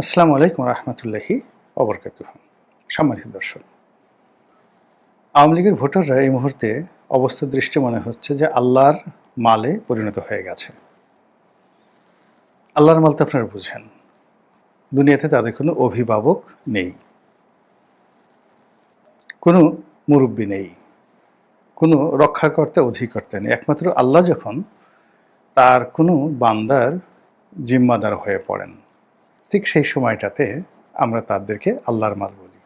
আসসালামু আলাইকুম রহমতুল্লাহি অবরকাত সম্মানিত দর্শক, আওয়ামী লীগের ভোটাররা এই মুহূর্তে অবস্থা দৃষ্টি মনে হচ্ছে যে আল্লাহর মালে পরিণত হয়ে গেছে। আল্লাহর মাল তো আপনারা বুঝেন, দুনিয়াতে তাদের কোনো অভিভাবক নেই, কোনো মুরব্বী নেই, কোনো রক্ষাকর্তা, অধিকর্তা নেই। একমাত্র আল্লাহ যখন তার কোনো বান্দার জিম্মাদার হয়ে পড়েন। ঠিক সেই সময়টাতে আমরা তাদেরকে আল্লাহর মাল বলি।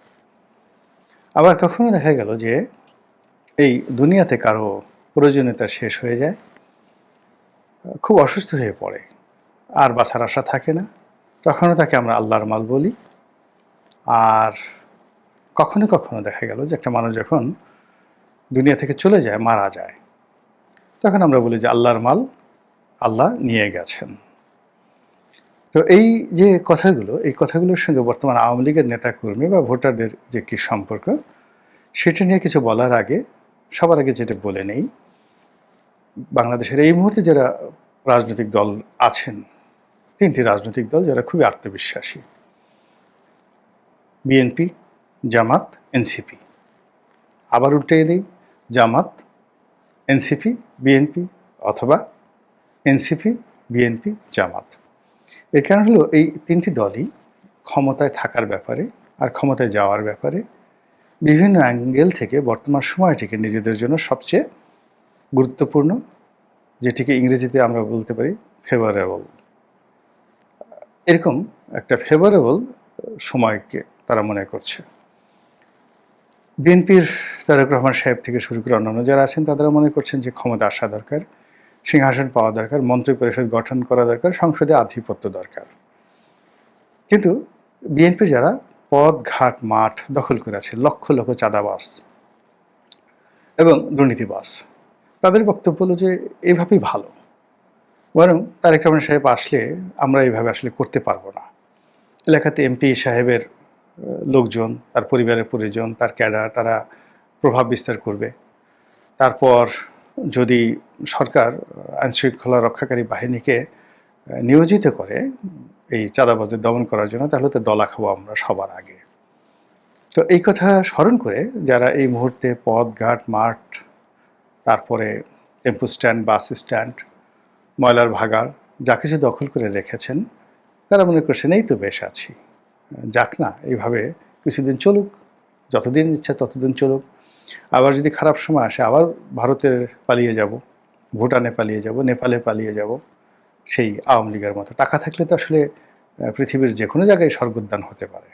আবার কখনো দেখা গেল যে এই দুনিয়াতে কারও প্রয়োজনীয়তা শেষ হয়ে যায়, খুব অসুস্থ হয়ে পড়ে, আর বাঁচার আশা থাকে না। তখনও তাকে আমরা আল্লাহর মাল বলি। আর কখনো কখনো দেখা গেল যে একটা মানুষ যখন দুনিয়া থেকে চলে যায়, মারা যায়, তখন আমরা বলি যে আল্লাহর মাল আল্লাহ নিয়ে গেছেন। তো এই যে কথাগুলো, এই কথাগুলোর সঙ্গে বর্তমান আওয়ামী লীগের নেতাকর্মী বা ভোটারদের যে কি সম্পর্ক, সেটা নিয়ে কিছু বলার আগে, সবার আগে যেটা বলে নেই, বাংলাদেশের এই মুহূর্তে যারা রাজনৈতিক দল আছেন, তিনটি রাজনৈতিক দল যারা খুবই আত্মবিশ্বাসী। বিএনপি, জামাত, এনসিপি। আবার উল্টে দিই, জামাত, এনসিপি, বিএনপি অথবা এনসিপি, বিএনপি, জামাত। এর কারণ হলো এই তিনটি দলই ক্ষমতায় থাকার ব্যাপারে আর ক্ষমতায় যাওয়ার ব্যাপারে বিভিন্ন অ্যাঙ্গেল থেকে বর্তমান সময়টিকে নিজেদের জন্য সবচেয়ে গুরুত্বপূর্ণ, যেটিকে ইংরেজিতে আমরা বলতে পারি ফেভারেবল এরকম একটা ফেভারেবল সময়কে তারা মনে করছে। বিএনপির তারেক রহমান সাহেব থেকে শুরু করে অন্যান্য যারা আছেন তারা মনে করছেন যে ক্ষমতা আসা দরকার। সিংহাসন পাওয়া দরকার মন্ত্রী পরিষদ গঠন করা দরকার, সংসদে আধিপত্য দরকার। কিন্তু বিএনপি যারা পদ ঘাট, মাঠ দখল করে আছে, লক্ষ লক্ষ চাঁদাবাস এবং দুর্নীতিবাস তাদের বক্তব্য হলো যে এইভাবেই ভালো। বরং তারেক রহমান সাহেব আসলে আমরা এইভাবে আসলে করতে পারব না। এলাকাতে এমপি সাহেবের লোকজন, তার পরিবারের পরিজন, তার ক্যাডার, তারা প্রভাব বিস্তার করবে। তারপর যদি সরকার আইনশৃঙ্খলা রক্ষাকারী বাহিনীকে নিয়োজিত করে এই চাঁদাবাজের দমন করার জন্য, তাহলে তো ডলা খাব আমরা সবার আগে। তো এই কথা স্মরণ করে যারা এই মুহূর্তে পথ, ঘাট, মাঠ, তারপরে টেম্পো স্ট্যান্ড, বাস স্ট্যান্ড, ময়লার ভাগার যা কিছু দখল করে রেখেছেন, তারা মনে করছেন, এই তো বেশ আছি। যাক না, এইভাবে কিছুদিন চলুক, যতদিন ইচ্ছা ততদিন চলুক। আবার যদি খারাপ সময় আসে, আবার ভারতের পালিয়ে যাব, ভুটানে পালিয়ে যাব, নেপালে পালিয়ে যাব, সেই আওয়ামী লীগের মতো। টাকা থাকলে তো আসলে পৃথিবীর যে কোনো জায়গায় স্বর্গোদ্যান হতে পারে।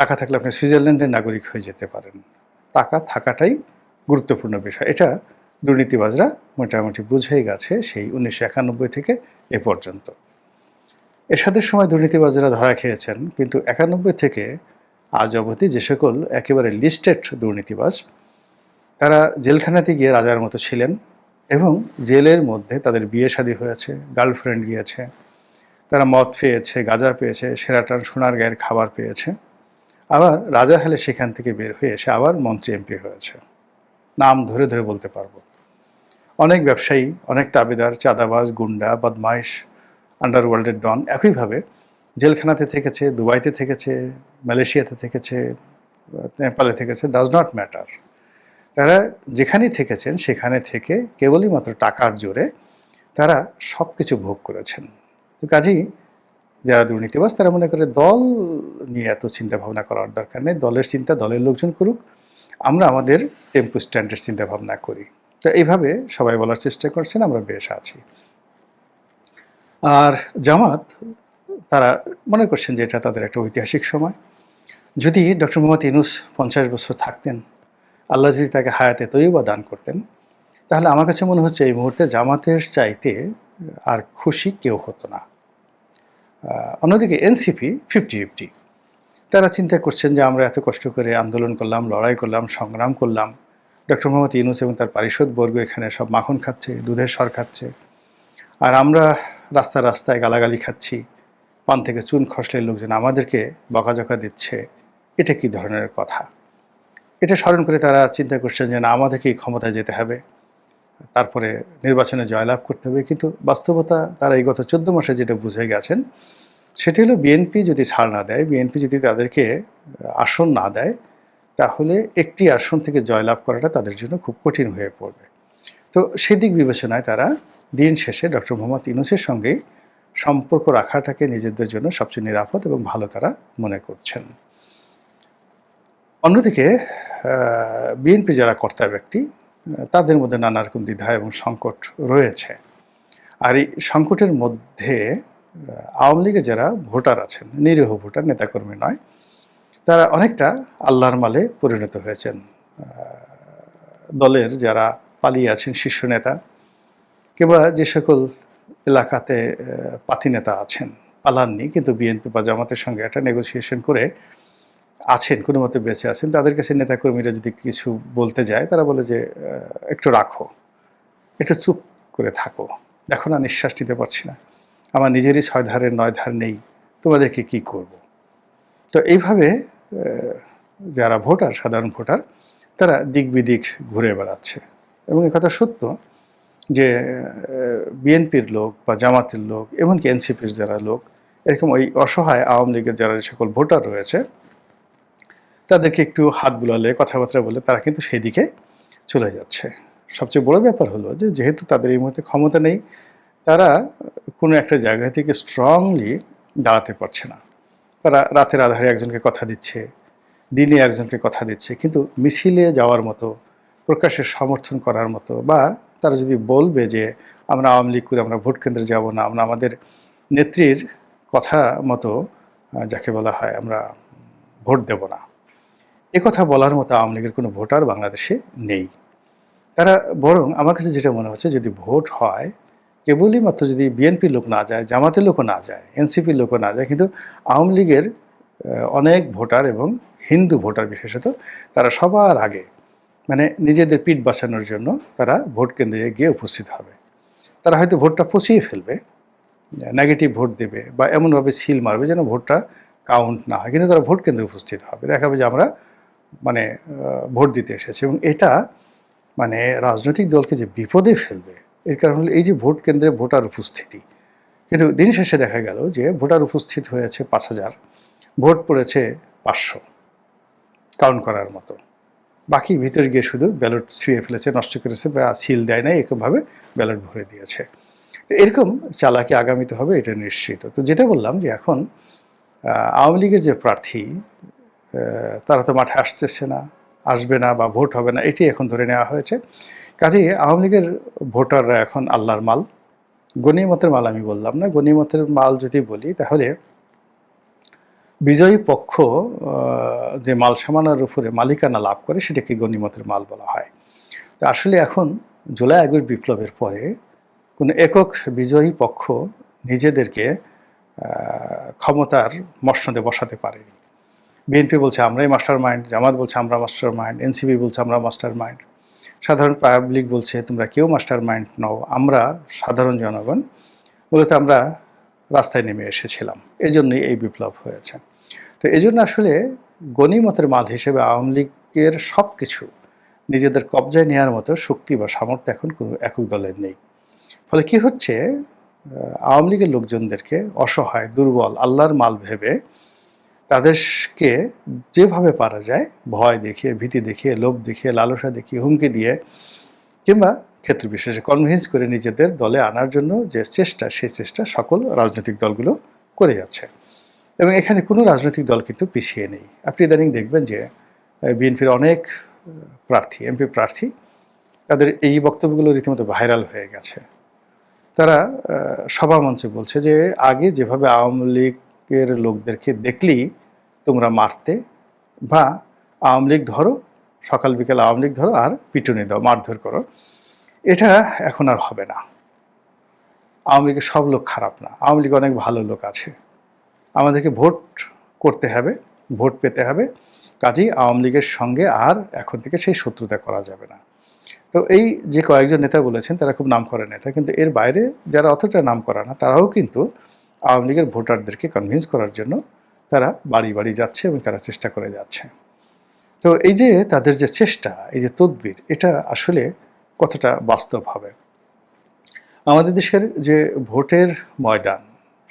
টাকা থাকলে আপনি সুইজারল্যান্ডের নাগরিক হয়ে যেতে পারেন। টাকা থাকাটাই গুরুত্বপূর্ণ বিষয়। এটা দুর্নীতিবাজরা মোটামুটি বুঝেই গেছে সেই উনিশশো একানব্বই থেকে এ পর্যন্ত। এরশাদের সময় দুর্নীতিবাজরা ধরা খেয়েছেন, কিন্তু একানব্বই থেকে আজ অবধি যে সকল একেবারে লিস্টেড দুর্নীতিবাজ, তারা জেলখানাতে গিয়ে রাজার মতো ছিলেন এবং জেলের মধ্যে তাদের বিয়ে শাদী হয়েছে গার্লফ্রেন্ড গিয়েছে, তারা মদ পেয়েছে, গাঁজা পেয়েছে সেরাটার সোনার গায়ের খাবার পেয়েছে। আবার রাজা হেলে সেখান থেকে বের হয়ে এসে আবার মন্ত্রী এমপি হয়েছে। নাম ধরে ধরে বলতে পারব। অনেক ব্যবসায়ী, অনেক তাবেদার, চাঁদাবাজ, গুন্ডা, বদমাইশ আন্ডারওয়ার্ল্ডের ডন একইভাবে জেলখানাতে থেকেছে, দুবাইতে থেকেছে, মালয়েশিয়াতে থেকেছে, নেপালে থেকেছে ডাজ নট ম্যাটার তারা যেখানেই থেকেছেন, সেখানে থেকে কেবলই মাত্র টাকার জোরে তারা সব কিছু ভোগ করেছেন। তো কাজেই যারা দুর্নীতিবাস তারা মনে করে দল নিয়ে এত চিন্তা ভাবনা করার দরকার নেই। দলের চিন্তা, দলের লোকজন করুক, আমরা আমাদের টেম্পো স্ট্যান্ডের চিন্তা ভাবনা করি। তো এইভাবে সবাই বলার চেষ্টা করছেন, আমরা বেশ আছি। আর জামাত তারা মনে করছেন যে এটা তাদের একটা ঐতিহাসিক সময়। যদি ডক্টর মোহাম্মদ ইনুস পঞ্চাশ বছর থাকতেন, আল্লাহ যদি তাকে হায়াতে তৈবা দান করতেন, তাহলে আমার কাছে মনে হচ্ছে এই মুহূর্তে জামাতের চাইতে আর খুশি কেউ হতো না। অন্যদিকে এনসিপি ফিফটি ফিফটি। তারা চিন্তা করছেন যে আমরা এত কষ্ট করে আন্দোলন করলাম, লড়াই করলাম, সংগ্রাম করলাম। ডক্টর মোহাম্মদ ইনুস এবং তার পারিষদ বর্গ এখানে সব মাখন খাচ্ছে, দুধের সর খাচ্ছে। আর আমরা রাস্তা রাস্তায় গালাগালি খাচ্ছি। পান থেকে চুন খসলে লোকজন আমাদেরকে বকাঝকা দিচ্ছে। এটা কি ধরনের কথা? এটা স্মরণ করে তারা চিন্তা করছেন যে না, আমাদেরকেই ক্ষমতায় যেতে হবে। তারপরে নির্বাচনে জয়লাভ করতে হবে। কিন্তু বাস্তবতা তারা এই গত চোদ্দ মাসে যেটা বুঝে গেছেন, সেটি হলো বিএনপি যদি ছাড় না দেয়, বিএনপি যদি তাদেরকে আসন না দেয়, তাহলে একটি আসন থেকে জয়লাভ করাটা তাদের জন্য খুব কঠিন হয়ে পড়বে। তো সেদিক বিবেচনায় তারা দিন শেষে ডক্টর মোহাম্মদ ইউনুসের সঙ্গেই সম্পর্ক রাখাটাকে নিজেদের জন্য সবচেয়ে নিরাপদ এবং ভালো তারা মনে করছেন। অন্যদিকে বিএনপি যারা কর্তা ব্যক্তি, তাদের মধ্যে নানা রকম দ্বিধা এবং সংকট রয়েছে। আর এই সংকটের মধ্যে আওয়ামী লীগের যারা ভোটার আছেন, নিরীহ ভোটার, নেতাকর্মী নয়, তারা অনেকটা আল্লাহর মালে পরিণত হয়েছেন। দলের যারা পালিয়ে আছেন শীর্ষ নেতা, কিংবা যে সকল এলাকাতে পাতি নেতা আছেন। পালাননি, কিন্তু বিএনপি বা জামাতের সঙ্গে একটা নেগোসিয়েশন করে আছেন, কোনো মতে বেঁচে আছেন। তাদের কাছে নেতাকর্মীরা যদি কিছু বলতে যায়, তারা বলে যে একটু রাখো, একটু চুপ করে থাকো। দেখো না নিঃশ্বাস নিতে পারছি না। আমার নিজেরই ছয় ধারের, নয় ধার নেই, তোমাদেরকে কি করব। তো এইভাবে যারা ভোটার, সাধারণ ভোটার, তারা দিক বিদিক ঘুরে বেড়াচ্ছে। এবং কথা সত্য যে বিএনপির লোক বা জামাতের লোক, এমনকি এনসিপির যারা লোক, এরকম ওই অসহায় আওয়ামী লীগের যারা সকল ভোটার রয়েছে, তাদেরকে একটু হাত বুলালে, কথাবার্তা বলে তারা কিন্তু সেই দিকে চলে যাচ্ছে। সবচেয়ে বড় ব্যাপার হলো যে, যেহেতু তাদের এই মুহূর্তে ক্ষমতা নেই, তারা কোনো একটা জায়গা থেকে স্ট্রংলি দাঁড়াতে পারছে না। তারা রাতের আধারে একজনকে কথা দিচ্ছে, দিনে একজনকে কথা দিচ্ছে, কিন্তু মিছিলে যাওয়ার মতো প্রকাশের সমর্থন করার মতো বা তারা যদি বলবে যে আমরা আওয়ামী লীগ করে আমরা ভোট কেন্দ্রে যাব না, আমরা আমাদের নেত্রীর কথা মতো যাকে বলা হয় আমরা ভোট দেব না। কথা বলার মতো আওয়ামী লীগের কোনো ভোটার বাংলাদেশে নেই। তারা বরং আমার কাছে যেটা মনে হচ্ছে, যদি ভোট হয়, কেবলই মাত্র যদি বিএনপির লোক না যায়, জামাতের লোকও না যায়, এনসিপির লোকও না যায়, কিন্তু আওয়ামী লীগের অনেক ভোটার এবং হিন্দু ভোটার বিশেষত, তারা সবার আগে মানে নিজেদের পিঠ বাঁচানোর জন্য তারা ভোট কেন্দ্রে গিয়ে উপস্থিত হবে। তারা হয়তো ভোটটা পচিয়ে ফেলবে নেগেটিভ ভোট দেবে বা এমনভাবে সিল মারবে যেন ভোটটা কাউন্ট না হয়। কিন্তু তারা ভোট কেন্দ্রে উপস্থিত হবে। দেখাবে যে আমরা মানে ভোট দিতে এসেছি এবং এটা মানে রাজনৈতিক দলকে যে বিপদে ফেলবে, এর কারণ হলো এই যে ভোট কেন্দ্রে ভোটার উপস্থিতি। কিন্তু দিন শেষে দেখা গেল যে ভোটার উপস্থিত হয়েছে পাঁচ হাজার, ভোট পড়েছে পাঁচশো কাউন্ট করার মতো। বাকি ভিতরে গিয়ে শুধু ব্যালট ছুঁয়ে ফেলেছে, নষ্ট করেছে বা সিল দেয় নাই, এরকমভাবে ব্যালট ভরে দিয়েছে। এরকম চালাকি আগামীতে হবে, এটা নিশ্চিত। তো যেটা বললাম যে এখন আওয়ামী লীগের যে প্রার্থী তারা তো মাঠে আসতেছে না, আসবে না বা ভোট হবে না, এটি এখন ধরে নেওয়া হয়েছে। কাজেই আওয়ামী লীগের ভোটাররা এখন আল্লাহর মাল, গণিমতের মাল আমি বললাম না, গণিমতের মাল যদি বলি, তাহলে বিজয়ী পক্ষ যে মাল সামানার উপরে মালিকানা লাভ করে সেটাকে গণিমতের মাল বলা হয়। তো আসলে এখন জুলাই আগস্ট বিপ্লবের পরে কোনো একক বিজয়ী পক্ষ নিজেদেরকে ক্ষমতার মসনদে বসাতে পারেনি। বিএনপি বলছে, আমরাই মাস্টার মাইন্ড জামাত বলছে, আমরা মাস্টার মাইন্ড এনসিপি বলছে, আমরা মাস্টার মাইন্ড সাধারণ পাবলিক বলছে, তোমরা কেউ মাস্টার মাইন্ড নও, আমরা সাধারণ জনগণ। মূলত আমরা রাস্তায় নেমে এসেছিলাম। এই জন্যই এই বিপ্লব হয়েছে। তো এই জন্য আসলে গণিমতের মাল হিসেবে আওয়ামী লীগের সব কিছু নিজেদের কবজায় নেওয়ার মতো শক্তি বা সামর্থ্য এখন কোনো একক দলের নেই। ফলে কি হচ্ছে? আওয়ামী লীগের লোকজনদেরকে অসহায়, দুর্বল, আল্লাহর মাল ভেবে তাদেরকে যেভাবে পারা যায়, ভয় দেখিয়ে, ভীতি দেখিয়ে, লোভ দেখিয়ে, লালসা দেখিয়ে, হুমকি দিয়ে কিংবা ক্ষেত্র বিশেষে কনভিন্স করে নিজেদের দলে আনার জন্য যে চেষ্টা, সেই চেষ্টা সকল রাজনৈতিক দলগুলো করে যাচ্ছে। এবং এখানে কোনো রাজনৈতিক দল কিন্তু পিছিয়ে নেই। আপনি ইদানিং দেখবেন যে বিএনপির অনেক প্রার্থী, এমপি প্রার্থী, তাদের এই বক্তব্যগুলো রীতিমতো ভাইরাল হয়ে গেছে। তারা সভা মঞ্চে বলছে যে, আগে যেভাবে আওয়ামী লীগের লোকদেরকে দেখলেই তোমরা মারতে, বা আওয়ামী লীগ ধরো, সকাল বিকাল আওয়ামী লীগ ধরো আর পিটুনি দাও, মারধর করো, এটা এখন আর হবে না। আওয়ামী লীগের সব লোক খারাপ না। আওয়ামী লীগ অনেক ভালো লোক আছে। আমাদেরকে ভোট করতে হবে, ভোট পেতে হবে। কাজেই আওয়ামী লীগের সঙ্গে আর এখন থেকে সেই শত্রুতা করা যাবে না। তো এই যে কয়েকজন নেতা বলেছেন, তারা খুব নাম করা নেতা, কিন্তু এর বাইরে যারা অতটা নাম করা না, তারাও কিন্তু আওয়ামী লীগের ভোটারদেরকে কনভিন্স করার জন্য তারা বাড়ি বাড়ি যাচ্ছে এবং তারা চেষ্টা করে যাচ্ছে। তো এই যে তাদের যে চেষ্টা, এই যে তদবির, এটা আসলে কতটা বাস্তব হবে? আমাদের দেশের যে ভোটের ময়দান,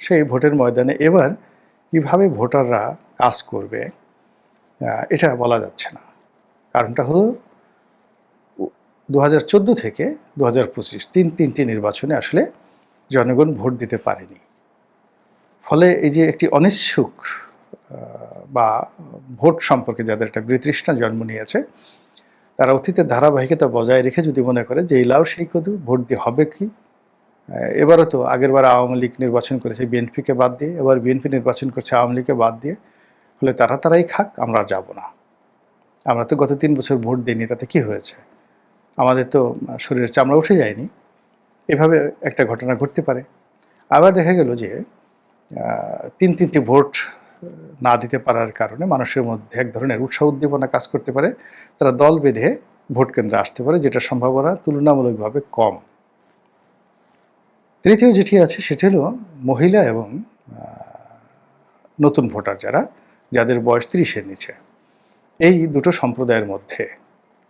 সেই ভোটের ময়দানে এবার কীভাবে ভোটাররা কাজ করবে এটা বলা যাচ্ছে না। কারণটা হলো দু হাজার চোদ্দ থেকে দু হাজার পঁচিশ, তিন তিনটি নির্বাচনে আসলে জনগণ ভোট দিতে পারেনি। ফলে এই যে একটি অনিচ্ছুক বা ভোট সম্পর্কে যাদের একটা বিতৃষ্ণা জন্ম নিয়েছে, তারা অতীতের ধারাবাহিকতা বজায় রেখে যদি মনে করে যে এই লাউ সেই কদু, ভোট দিয়ে হবে কি? এবারও তো আগেরবার আওয়ামী লীগ নির্বাচন করেছে, বিএনপিকে বাদ দিয়ে, এবার বিএনপি নির্বাচন করছে আওয়ামী লীগকে বাদ দিয়ে, ফলে তারা তারাই খাক, আমরা যাব না। আমরা তো গত তিন বছর ভোট দিইনি, তাতে কি হয়েছে? আমাদের তো শরীরের চামড়া উঠে যায়নি। এভাবে একটা ঘটনা ঘটতে পারে। আবার দেখা গেল যে তিন তিনটি ভোট না দিতে পারার কারণে মানুষের মধ্যে এক ধরনের উৎসাহ উদ্দীপনা কাজ করতে পারে। তারা দল বেঁধে ভোট কেন্দ্রে আসতে পারে যেটা সম্ভাবনা তুলনামূলকভাবে কম। তৃতীয় যেটি আছে, সেটি হলো মহিলা এবং নতুন ভোটার যারা, যাদের বয়স ত্রিশের নিচে। এই দুটো সম্প্রদায়ের মধ্যে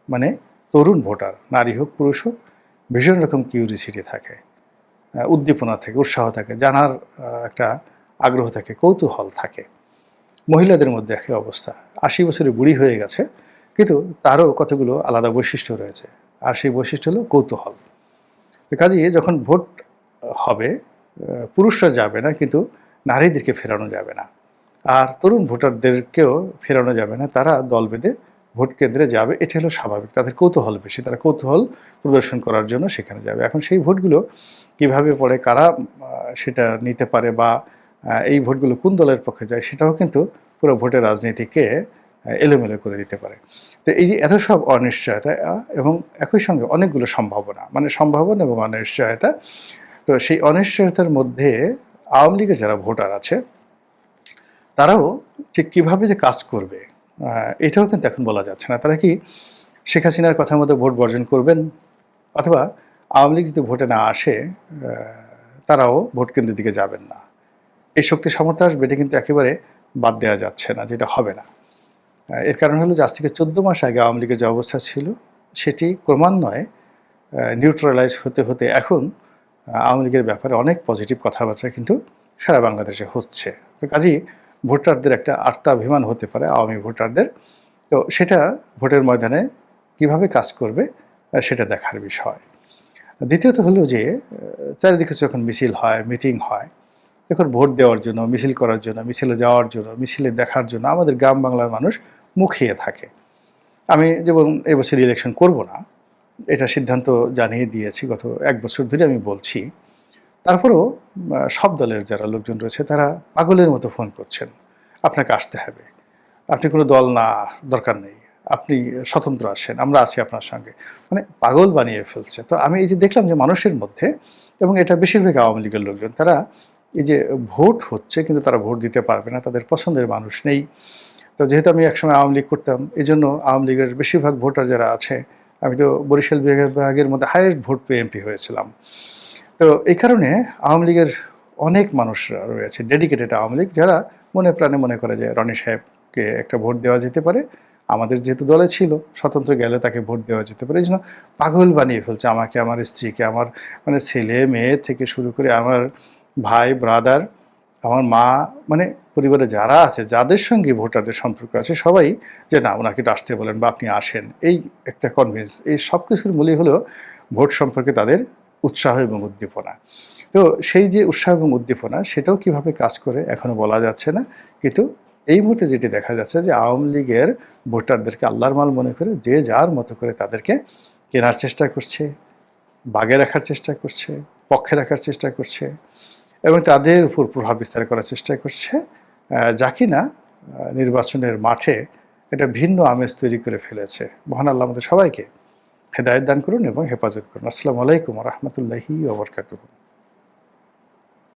মানে তরুণ ভোটার, নারী হোক, পুরুষ হোক, ভীষণ রকম কিউরিসিটি থাকে উদ্দীপনা থাকে, উৎসাহ থাকে, জানার একটা আগ্রহ থাকে, কৌতূহল থাকে। মহিলাদের মধ্যে একই অবস্থা। আশি বছরের বুড়ি হয়ে গেছে, কিন্তু তারও কতগুলো আলাদা বৈশিষ্ট্য রয়েছে। আর সেই বৈশিষ্ট্য হলো কৌতূহল। তো কাজেই যখন ভোট হবে পুরুষরা যাবে না, কিন্তু নারীদেরকে ফেরানো যাবে না। আর তরুণ ভোটারদেরকেও ফেরানো যাবে না, তারা দল বেঁধে ভোট কেন্দ্রে যাবে, এটা হলো স্বাভাবিক। তাদের কৌতূহল বেশি, তারা কৌতূহল প্রদর্শন করার জন্য সেখানে যাবে। এখন সেই ভোটগুলো কীভাবে পড়ে, কারা সেটা নিতে পারে বা এই ভোটগুলো কোন দলের পক্ষে যায়, সেটাও কিন্তু পুরো ভোটের রাজনীতিকে এলোমেলো করে দিতে পারে। তো এই যে এত সব অনিশ্চয়তা, এবং একই সঙ্গে অনেকগুলো সম্ভাবনা মানে সম্ভাবনা এবং অনিশ্চয়তা তো সেই অনিশ্চয়তার মধ্যে আওয়ামী লীগের যারা ভোটার আছে, তারাও ঠিক কীভাবে যে কাজ করবে এটাও কিন্তু এখন বলা যাচ্ছে না। তারা কি শেখ হাসিনার কথা মতো ভোট বর্জন করবেন অথবা আওয়ামী লীগ যদি ভোটে না আসে তারাও ভোট কেন্দ্রের দিকে যাবেন না। এই শক্তি সামর্থ্য আসবে, এটা কিন্তু একেবারে বাদ দেওয়া যাচ্ছে না, যেটা হবে না। এর কারণ হলো যে আজ থেকে চোদ্দ মাস আগে আওয়ামী লীগের যে অবস্থা ছিল, সেটি ক্রমান্বয়ে নিউট্রালাইজ হতে হতে এখন আওয়ামী লীগের ব্যাপারে অনেক পজিটিভ কথাবার্তা কিন্তু সারা বাংলাদেশে হচ্ছে। তো কাজেই ভোটারদের একটা আত্মাভিমান হতে পারে আওয়ামী ভোটারদের। তো সেটা ভোটের ময়দানে কীভাবে কাজ করবে সেটা দেখার বিষয়। দ্বিতীয়ত হলো যে চারিদিকে যখন মিছিল হয়, মিটিং হয় এখন ভোট দেওয়ার জন্য, মিছিল করার জন্য, মিছিলে যাওয়ার জন্য, মিছিলে দেখার জন্য আমাদের গ্রাম বাংলার মানুষ মুখিয়ে থাকে। আমি যেমন এবছর ইলেকশন করব না এটা সিদ্ধান্ত জানিয়ে দিয়েছি গত এক বছর ধরে আমি বলছি। তারপরেও সব দলের যারা লোকজন রয়েছে তারা পাগলের মতো ফোন করছেন। আপনাকে আসতে হবে। আপনি কোনো দল না, দরকার নেই। আপনি স্বতন্ত্র আসেন আমরা আছি আপনার সঙ্গে। মানে পাগল বানিয়ে ফেলছে। তো আমি এই যে দেখলাম যে মানুষের মধ্যে এবং এটা বেশিরভাগ আওয়ামী লীগের লোকজন, তারা এই যে ভোট হচ্ছে কিন্তু তারা ভোট দিতে পারবে না, তাদের পছন্দের মানুষ নেই। তো যেহেতু আমি একসময় আওয়ামী লীগ করতাম এই জন্য আওয়ামী লীগের বেশিরভাগ ভোটার যারা আছে আমি তো বরিশাল বিভাগের মধ্যে হাইয়েস্ট ভোট পেয়ে এমপি হয়েছিলাম। তো এই কারণে আওয়ামী লীগের অনেক মানুষরা রয়েছে ডেডিকেটেড আওয়ামী লীগ, যারা মনে প্রাণে মনে করে যে রনি সাহেবকে একটা ভোট দেওয়া যেতে পারে। আমাদের যেহেতু দলে ছিল, স্বতন্ত্র গেলে তাকে ভোট দেওয়া যেতে পারে। এই জন্য পাগল বানিয়ে ফেলছে আমাকে, আমার স্ত্রীকে, আমার মানে ছেলে, মেয়ে থেকে শুরু করে আমার ভাই ব্রাদার আমার মা মানে পরিবারে যারা আছে, যাদের সঙ্গে ভোটারদের সম্পর্ক আছে, সবাই যে না, ওনাকে আসতে বলেন বা আপনি আসেন, এই একটা কনভিন্স এই সব কিছুর মূলই হলো ভোট সম্পর্কে তাদের উৎসাহ এবং উদ্দীপনা। তো সেই যে উৎসাহ এবং উদ্দীপনা, সেটাও কীভাবে কাজ করে এখনও বলা যাচ্ছে না, কিন্তু এই মুহূর্তে যেটি দেখা যাচ্ছে যে আওয়ামী লীগের ভোটারদেরকে আল্লাহর মাল মনে করে যে যার মতো করে তাদেরকে কেনার চেষ্টা করছে, বাগে রাখার চেষ্টা করছে, পক্ষে রাখার চেষ্টা করছে এবং তাদের উপর প্রভাব বিস্তার করার চেষ্টা করছে যা কিনা নির্বাচনের মাঠে এটা ভিন্ন আমেজ তৈরি করে ফেলেছে। মহান আল্লাহ আমাদের সবাইকে হেদায়ত দান করুন এবং হেফাজত করুন। আসসালামু আলাইকুম রহমতুল্লাহি ওবরকাতুহ